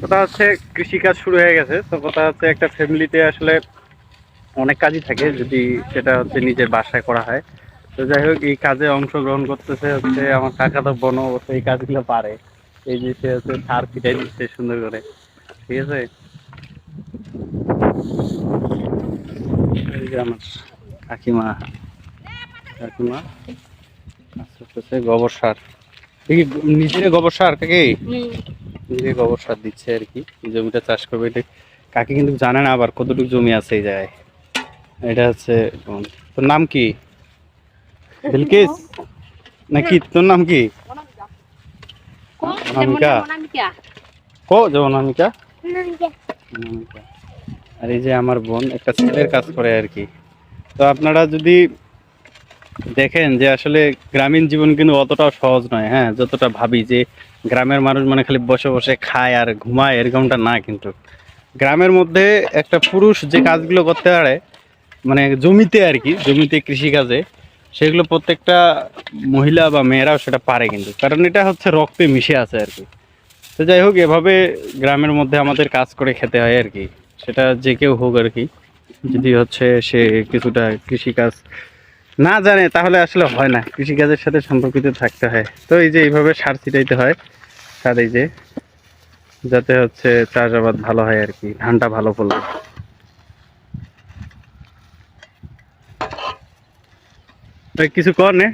কথা হচ্ছে কৃষিকাজ শুরু হয়ে গেছে। তো কথা হচ্ছে একটা ফ্যামিলিতে আসলে অনেক কাজই থাকে যদি সেটা হচ্ছে নিজের বাসায় করা হয়। তো যাই হোক, এই কাজে অংশগ্রহণ করতেছে হচ্ছে আমার কাকা তো বন অবশ্য এই কাজগুলো পারে। এই যে সে হচ্ছে সার পিটাই দিচ্ছে সুন্দর করে। ঠিক আছে? এই যে আমার কাকিমা। কাকিমা আস্তে আস্তে গোবর সার। কি নিজের গোবর সার কাকি? নিজে গোবর সার দিচ্ছে আর কি। জমিটা চাষ করবে। এটা কাকি কিন্তু জানে না আবার কতটুকু জমি আছে এই জায়গায়। এটা হচ্ছে তোর নাম কি? বিলকিস? নাকি তোর নাম কি? অনামিকা কো যে অনামিকা অনামিকা। আর এই যে আমার বোন একটা ছেলের কাজ করে আর কি। তো আপনারা যদি দেখেন যে আসলে গ্রামীণ জীবন কিন্তু অতটাও সহজ নয় হ্যাঁ যতটা ভাবি যে গ্রামের মানুষ মানে খালি বসে বসে খায় আর ঘুমায়, এরকমটা না কিন্তু। গ্রামের মধ্যে একটা পুরুষ যে কাজগুলো করতে পারে মানে জমিতে আর কি, জমিতে কৃষিকাজে, সেগুলো প্রত্যেকটা মহিলা বা মেয়েরাও সেটা পারে কিন্তু। কারণ এটা হচ্ছে রক্তে মিশে আছে আর কি। তো যাই হোক, এভাবে গ্রামের মধ্যে আমাদের কাজ করে খেতে হয় আর কি। সেটা যে কেউ হোক আর কি। যদি হচ্ছে সে কিছুটা কৃষিকাজ না জানে, তাহলে আসলে হয় না। কৃষিকাজের সাথে সম্পর্কিত থাকতে হয়। তো এই যে এইভাবে সার ছিটাইতে হয়, সার এই যে, যাতে হচ্ছে চাষাবাদ ভালো হয় আর কি, ধানটা ভালো ফলবে। কিছু কর নে